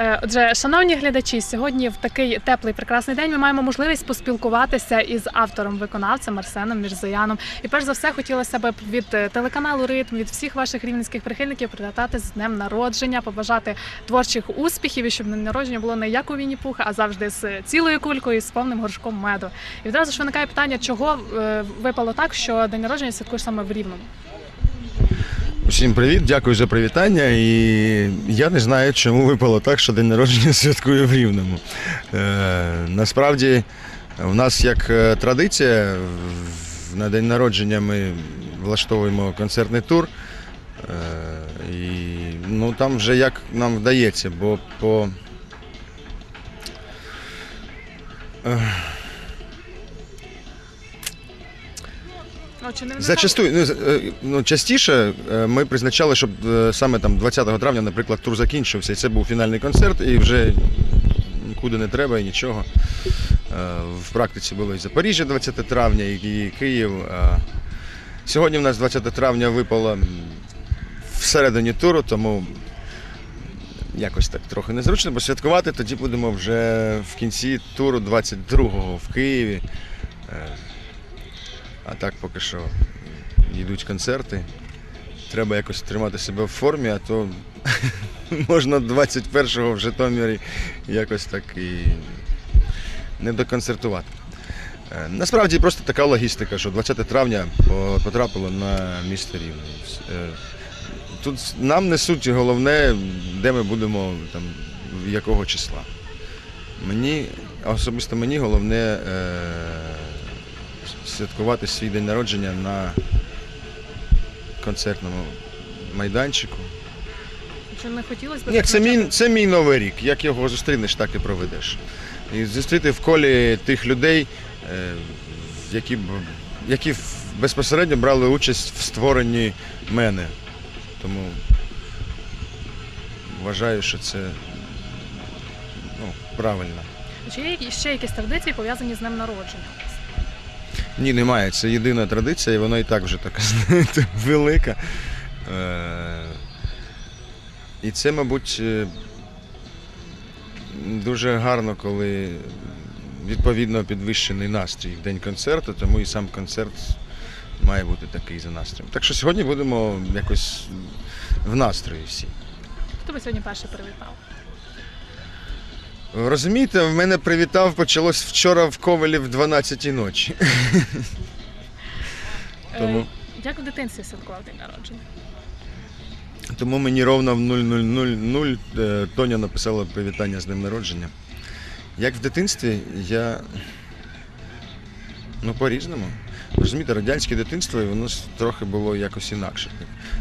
Е, Отже, шановні глядачі, сьогодні в такий теплий прекрасний день ми маємо можливість поспілкуватися із автором виконавцем Арсеном Мірзояном. І перш за все хотілося б від е, телеканалу Ритм, від всіх ваших рівненських прихильників привітати з днем народження, побажати творчих успіхів і щоб народження було не як у Вінні Пуха, а завжди з цілою кулькою і з повним горшком меду. І відразу ж виникає питання, чого е, випало так, що день народження святкуєш саме в Рівному. Усім привіт, дякую за привітання. І я не знаю, чому випало так, що день народження святкую в Рівному. Е, насправді, у нас як е, традиція, на день народження ми влаштовуємо концертний тур. Е, і ну, там вже як нам вдається, бо по. Е, Ну, чи не Зачастую, ну, е, ну, частіше е, ми призначали, щоб е, саме там 20 травня, наприклад, тур закінчився, і це був фінальний концерт, і вже нікуди не треба і нічого. В практиці було і Запоріжжя 20 травня, і Київ. Сьогодні в нас 20 травня випало всередині туру, тому якось так трохи незручно, бо святкувати тоді будемо вже в кінці туру 22-го в Києві. А так поки що йдуть концерти. Треба якось тримати себе в формі, а то можна 21-го в Житомирі якось так і не доконцертувати. Е, Насправді просто така логістика, що 20 травня потрапило на місто Рівне. Е, Тут нам не суть головне, де ми будемо, там, якого числа. Мені, особисто мені головне е, святкувати свій день народження на концертному майданчику. Чи не хотілося б Ні, це мій, це мій новий рік. Як його зустрінеш, так і проведеш. І зустріти в колі тих людей, е, які, б- які в- безпосередньо брали участь в створенні мене. Тому вважаю, що це ну, правильно. Чи є ще якісь традиції пов'язані з днем народження? Ні, немає. Це єдина традиція, і вона і так вже така знаєте, велика. Е, І це, мабуть, е, дуже гарно, коли відповідно підвищений настрій в день концерту, тому і сам концерт має бути такий за настроєм. Так що сьогодні будемо якось в настрої всі. Хто би сьогодні перший привітав? Розумієте, в мене привітав почалось вчора в Ковелі в 12 ночі. Тому- Е, Як в дитинстві святкував день народження? Тому мені ровно в 0000 е, Тоня написала привітання з днем народження. Як в дитинстві, я. Ну, по-різному. Розумієте, радянське дитинство, воно трохи було якось інакше.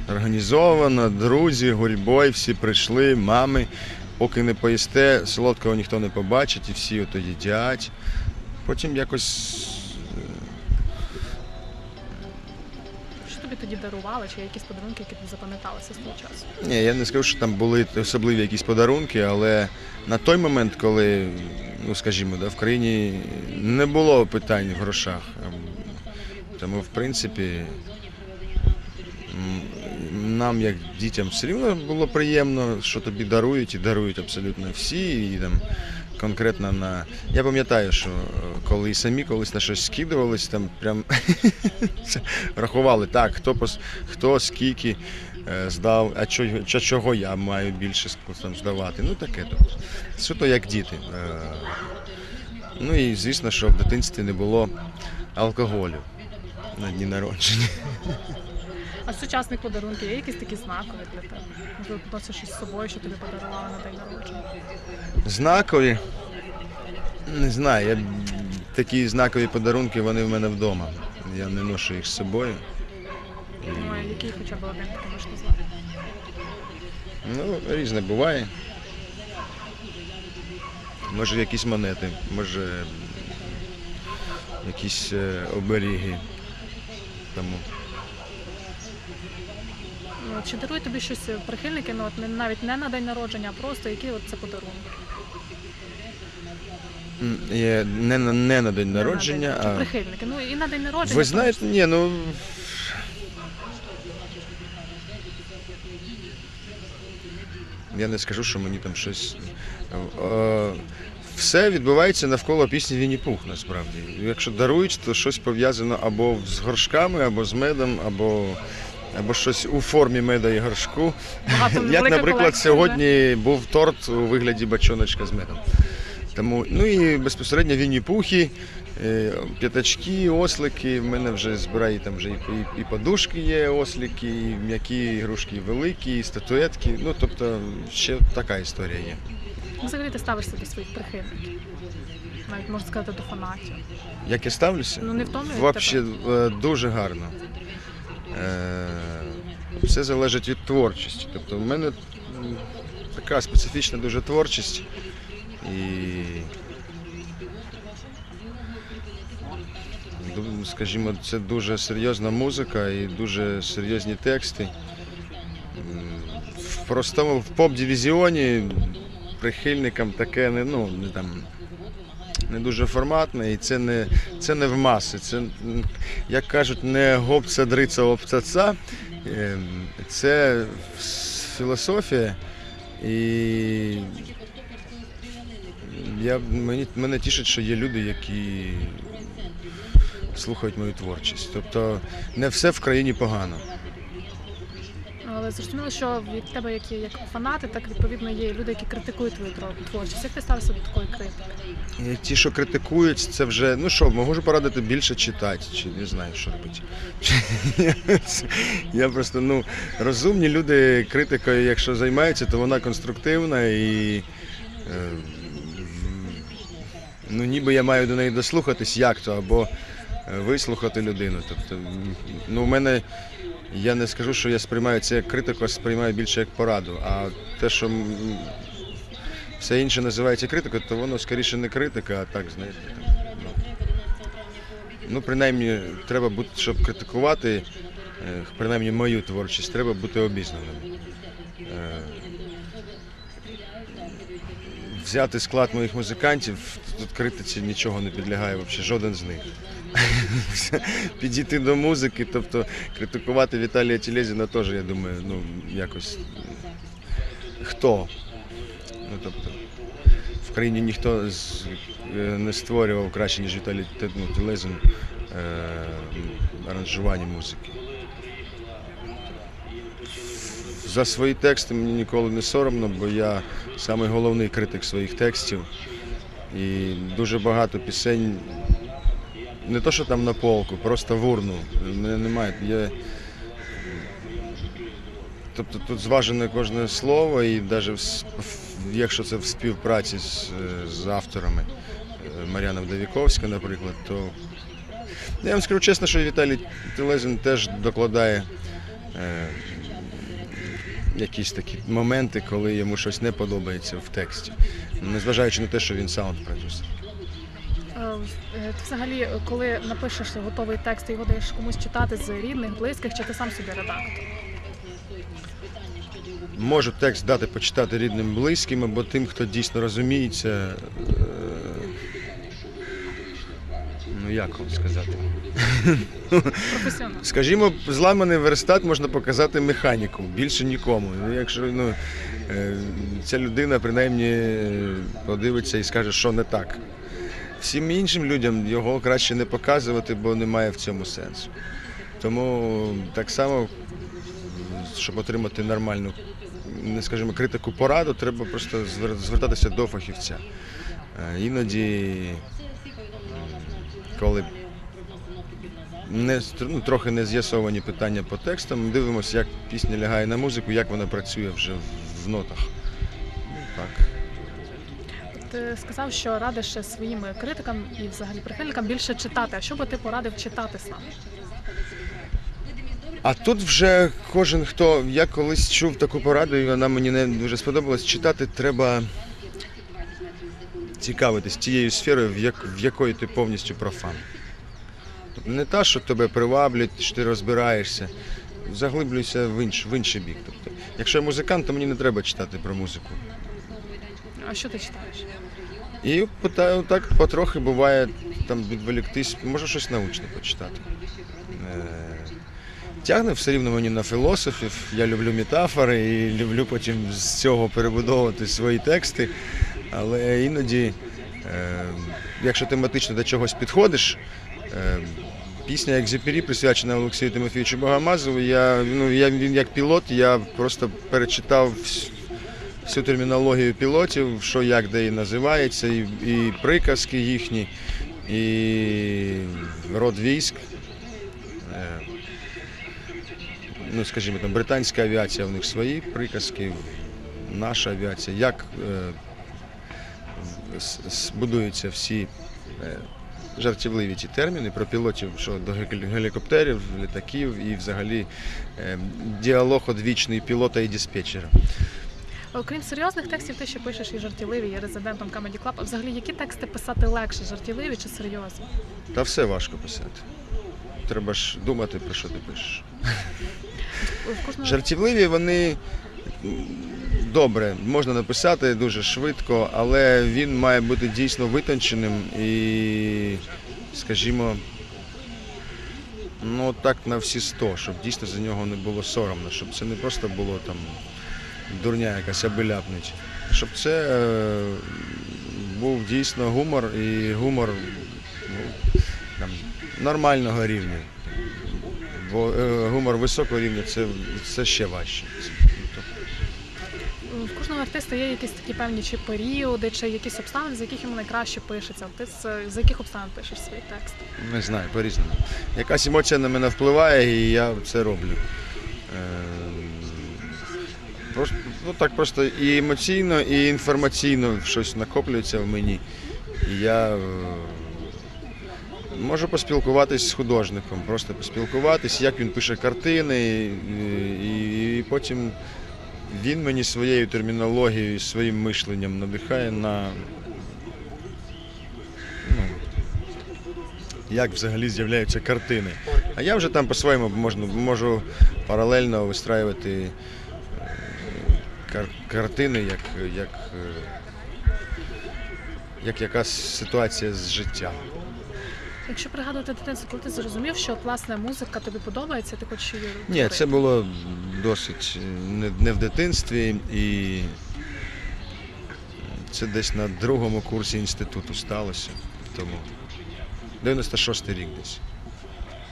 Організовано, друзі, гурьбой, всі прийшли, мами. Поки не поїсте, солодкого ніхто не побачить, і всі ото їдять. Потім якось Що тобі тоді дарували, чи якісь подарунки, які тобі запам'яталися з того часу? Ні, я не скажу, що там були особливі якісь подарунки, але на той момент, коли, ну скажімо, да, в країні не було питань в грошах. Ем, Тому, в принципі, нам, як дітям, все рівно було приємно, що тобі дарують, і дарують абсолютно всі. І, там, конкретно на. Я пам'ятаю, що е, коли самі колись на щось скидувались, там прям рахували так, хто пос- хто скільки е, здав, а чого, чого я маю більше там, здавати. Ну таке тобто. Суто як діти. Е, Ну і звісно, що в дитинстві не було алкоголю на дні народження. А з сучасних подарунків є якісь такі знакові для тебе? Можливо, носиш щось з собою, що тобі подарували на день народження? Знакові. Не знаю, я, такі знакові подарунки вони в мене вдома. Я не ношу їх з собою. Ну, а який хоча б один такий можеш назвати? ну, різне буває. Може якісь монети, може якісь е, оберіги. Тому. Ну, чи дарують тобі щось прихильники, ну от навіть не на день народження, а просто які от це подарунки? М, Не, на- не на день Не на народження, чи а. прихильники. Ну і на день народження. Ви знаєте, ні, ну. я не скажу, що мені там щось. Е, все відбувається навколо пісні Вінні Пух, насправді. Якщо дарують, то щось пов'язано або з горшками, або з медом, або, або щось у формі меда і горшку. Багато Як, наприклад, сьогодні був торт у вигляді бачоночка з медом. Тому, ну і безпосередньо Вінні Пухи, е, п'ятачки, ослики. В мене вже збирає там вже і, і, і подушки є, ослики, і м'які ігрушки великі, і статуетки. Ну, тобто, ще така історія є. Взагалі ти ставишся до своїх прихильників. Навіть можна сказати до фанатів. Як я ставлюся? Ну, не втомлюють Вообще е, дуже гарно. Е, Все залежить від творчості. Тобто в мене така специфічна дуже творчість. І скажімо, це дуже серйозна музика і дуже серйозні тексти. В простому в поп-дивізіоні прихильникам таке не, ну, не там не дуже форматне, і це не, це не в маси. Це, як кажуть, не гопца, дриця, опцаца. Ем, Це філософія. І я, мені, мене тішить, що є люди, які слухають мою творчість. Тобто не все в країні погано. Але зрозуміло, що від тебе як як фанати, так відповідно є люди, які критикують твою творчість. Як ти ставишся до такої критики? Ті, що критикують, це вже, ну що, можу порадити більше читати, чи не знаю, що робити. Я просто, ну, розумні люди критикою, якщо займаються, то вона конструктивна і. е, Ну, ніби я маю до неї дослухатись, як то, або е, вислухати людину. Тобто, ну, в мене, я не скажу, що я сприймаю це як критику, а сприймаю більше як пораду. А те, що все інше називається критикою, то воно скоріше не критика, а так, знаєте. Ну. ну, принаймні, треба бути, щоб критикувати, е, принаймні мою творчість, треба бути обізнаним. Взяти склад моїх музикантів, тут критиці нічого не підлягає, взагалі, жоден з них. Підійти до музики, тобто критикувати Віталія Тілезіна теж, я думаю, ну, якось. Хто? Ну, тобто, в країні ніхто з, е, не створював краще, ніж Віталій ну, Телезин е, аранжування музики. За свої тексти мені ніколи не соромно, бо я самий головний критик своїх текстів. І дуже багато пісень, не то, що там на полку, просто в урну. Немає. Я, Тобто тут зважене кожне слово, і навіть якщо це в співпраці з, е, з авторами, е, Мар'яна Вдовіковська, наприклад, то я вам скажу чесно, що Віталій Телезин теж докладає е, якісь такі моменти, коли йому щось не подобається в тексті, незважаючи на те, що він саунд-продюсер. Е, е, Ти взагалі, коли напишеш готовий текст, його даєш комусь читати з рідних, близьких, чи ти сам собі редактор? Можу текст дати почитати рідним близьким або тим, хто дійсно розуміється. Як вам сказати? Професіонал. Скажімо, зламаний верстат можна показати механіку, більше нікому. Ну, Якщо ну, е, ця людина принаймні е, подивиться і скаже, що не так. Всім іншим людям його краще не показувати, бо немає в цьому сенсу. Тому так само, щоб отримати нормальну, не скажімо, критику пораду, треба просто звертатися до фахівця. Е, Іноді, коли не, ну, трохи не з'ясовані питання по текстам. Дивимося, як пісня лягає на музику, як вона працює вже в, в нотах. Ну, так. Ти сказав, що радиш своїм критикам і взагалі прихильникам більше читати. А що би ти порадив читати сам? А тут вже кожен хто. Я колись чув таку пораду, і вона мені не дуже сподобалась. Читати треба цікавитись тією сферою, в, як, в якої ти повністю профан. Тобто Не та, що тебе приваблять, що ти розбираєшся. Заглиблюйся в, інш, в інший бік. Тобто, якщо я музикант, то мені не треба читати про музику. А що ти читаєш? І питаю, так потрохи буває там відволіктись, може щось научне почитати. Е, тягне все рівно мені на філософів. Я люблю метафори і люблю потім з цього перебудовувати свої тексти. Але іноді, е, якщо тематично до чогось підходиш, е, пісня Екзюпері присвячена Олексію Тимофійовичу Богомазову. Я, ну, я, він як пілот, я просто перечитав всю термінологію пілотів, що як де і називається, і, і приказки їхні, і род військ. Е, Ну, скажімо, там британська авіація, в них свої приказки, наша авіація, як будуються всі е, жартівливі ті терміни про пілотів, що до гелікоптерів, літаків і взагалі е, діалог одвічний пілота і диспетчера. Окрім серйозних текстів, ти ще пишеш і жартівливі, є резидентом Comedy Club. А взагалі, які тексти писати легше, жартівливі чи серйозні? Та все важко писати. Треба ж думати, про що ти пишеш. Кожного Жартівливі вони добре, можна написати дуже швидко, але він має бути дійсно витонченим і, скажімо, ну так на всі сто, щоб дійсно за нього не було соромно, щоб це не просто було там дурня якась аби ляпнуть, щоб це е, був дійсно гумор і гумор ну, там, нормального рівня. Бо е, гумор високого рівня це, це ще важче. Кожного артиста є якісь такі певні чи періоди, чи якісь обставини, з яких йому найкраще пишеться. Ти з, з яких обставин пишеш свій текст? не знаю, по-різному. Якась емоція на мене впливає, і я це роблю. Е, Просто, ну так просто і емоційно, і інформаційно щось накоплюється в мені. І я е, можу поспілкуватись з художником, просто поспілкуватись, як він пише картини, і, і, і потім він мені своєю термінологією, своїм мишленням надихає на ну, як взагалі з'являються картини. А я вже там по-своєму можу паралельно вистраювати е, кар- картини, як, як, е, як якась ситуація з життя. Якщо пригадувати дитинство, коли ти зрозумів, що от, власне музика тобі подобається, ти хочеш її Ні, це було досить не, не в дитинстві і це десь на другому курсі інституту сталося. Тому 96-й рік десь.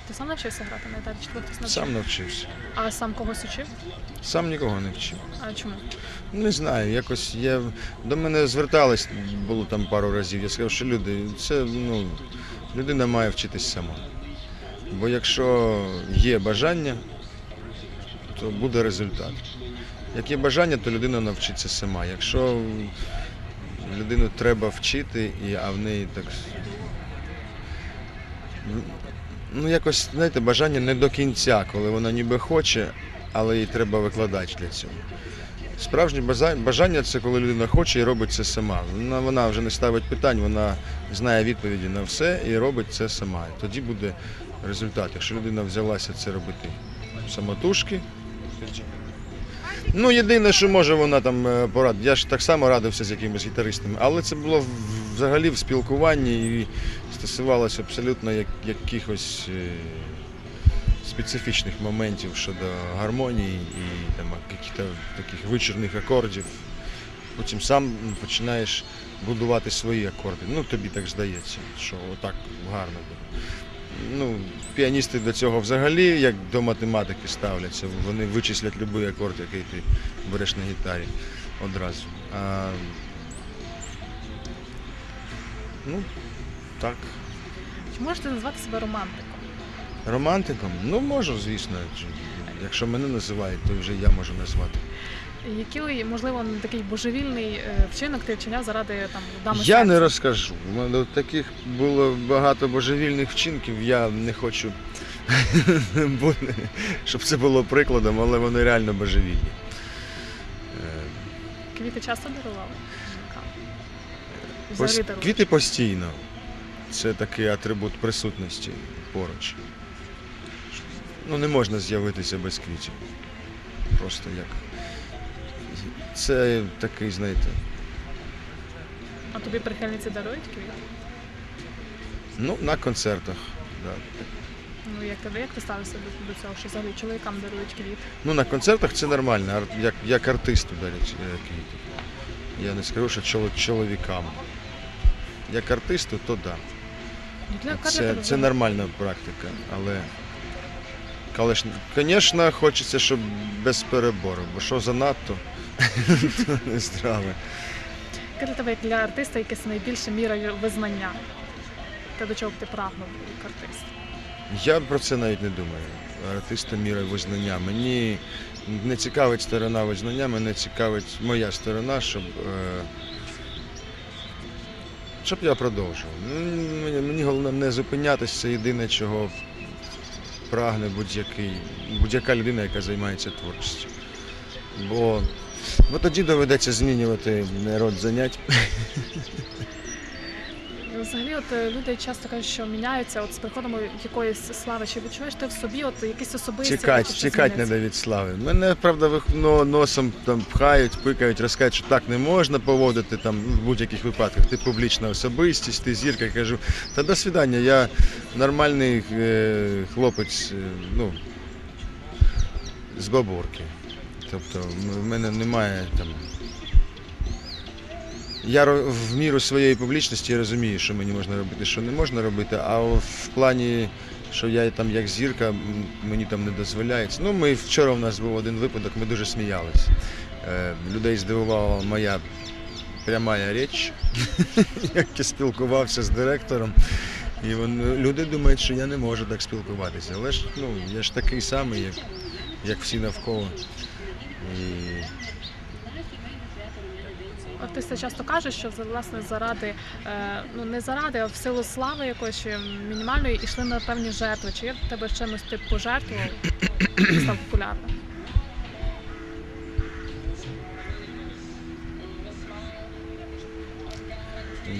Ти сам навчився грати на чи тебе? Сам навчився. А сам когось учив? Сам нікого не вчив. А чому? Не знаю, якось я до мене звертались, було там пару разів. Я сказав, що люди, це ну, людина має вчитись сама. Бо якщо є бажання, то буде результат. Як є бажання, то людина навчиться сама. Якщо людину треба вчити, а в неї так. Ну, якось, знаєте, бажання не до кінця, коли вона ніби хоче, але їй треба викладач для цього. Справжнє бажання це коли людина хоче і робить це сама. Вона, вона вже не ставить питань, вона знає відповіді на все і робить це сама. Тоді буде результат. Якщо людина взялася це робити самотужки. Ну, єдине, що може вона там е, порад. Я ж так само радився з якимись гітаристами, але це було взагалі в спілкуванні і стосувалося абсолютно як, якихось е, специфічних моментів щодо гармонії і там таких вичерних акордів. Потім сам починаєш будувати свої акорди. Ну, тобі так здається, що отак гарно буде. Ну, піаністи до цього взагалі, як до математики ставляться, вони вичислять будь-який акорд, який ти береш на гітарі одразу. А, ну, так. Чи можете назвати себе романтиком? Романтиком? Ну, можу, звісно. Якщо мене називають, то вже я можу назвати. Який, можливо, такий божевільний е, вчинок ти вчиняв заради там дами Я не розкажу. У мене таких було багато божевільних вчинків. Я не хочу, щоб це було прикладом, але вони реально божевільні. Е, Квіти часто дарували? пос- Квіти постійно. Це такий атрибут присутності поруч. Ну, не можна з'явитися без квітів. Просто як. Це такий, знаєте. А тобі прихильниці дарують квіти? Ну, на концертах. Да. Ну як тебе, як ти ставишся до, до цього, що взагалі чоловікам дарують квіти? Ну, на концертах це нормально, ар- як, як артисту дарять е, квіти. Я не скажу, що чоло- чоловікам. Як артисту, то так. Да. Ну, для Це, тебе це взагалі? нормальна практика, але звісно, хочеться, щоб без перебору, бо що занадто, то не здраве. Яке для тебе як для артиста якесь найбільше міра визнання? Те, до чого б ти прагнув як артист? Я про це навіть не думаю. Артиста міра визнання. Мені не цікавить сторона визнання, мене цікавить моя сторона, щоб, е, щоб я продовжував. Ну, Мені, мені головне не зупинятися, це єдине, чого прагне будь-який, будь-яка людина, яка займається творчістю. Бо, бо тоді доведеться змінювати род занять. Ну, Взагалі, от е, люди часто кажуть, що міняються от з приходом якоїсь слави. Чи відчуваєш ти в собі от якісь особисті чекать змінюються? треба від слави. Мене, правда, носом там пхають, пикають, розказують, що так не можна поводити там в будь-яких випадках. Ти публічна особистість, ти зірка. Я кажу, та до свидання, я нормальний е, хлопець, е, ну, з бабурки. Тобто в мене немає там. Я в міру своєї публічності розумію, що мені можна робити, що не можна робити, а в плані, що я там як зірка, мені там не дозволяється. Ну, ми вчора у нас був один випадок, ми дуже сміялися. Е, людей здивувала моя пряма річ, як я спілкувався з директором. І вони, люди думають, що я не можу так спілкуватися. Але ж ну, я ж такий самий, як, як всі навколо. І Артисти часто кажуть, що власне заради, е, ну не заради, а в силу слави якоїсь мінімальної йшли на певні жертви. Чи є в тебе чимось ти пожертвував і став популярним?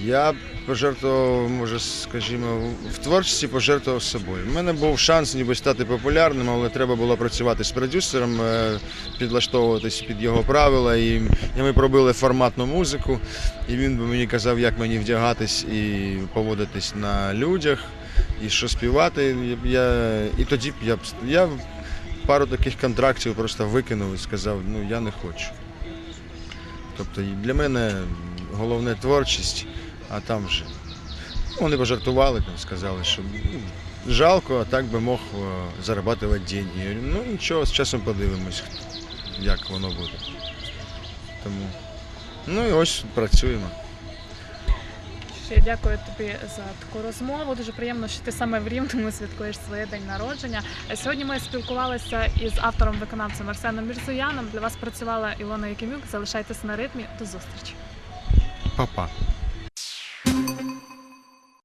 Я пожертвував, може, скажімо, в творчості пожертвував собою. У мене був шанс ніби стати популярним, але треба було працювати з продюсером, е, підлаштовуватись під його правила. І ми пробили форматну музику, і він би мені казав, як мені вдягатись і поводитись на людях, і що співати. Я, і тоді б я я пару таких контрактів просто викинув і сказав, ну я не хочу. Тобто для мене головне творчість, а там вже. ну, Вони пожартували, там, сказали, що ну, жалко, а так би мог е, зарабатувати деньги. Я говорю, ну нічого, з часом подивимось, як воно буде. Тому. Ну і ось працюємо. Ще дякую тобі за таку розмову. Дуже приємно, що ти саме в Рівному святкуєш своє день народження. Сьогодні ми спілкувалися із автором виконавцем Арсеном Мірзояном. Для вас працювала Ілона Якимюк. Залишайтеся на ритмі. До зустрічі. Па-па.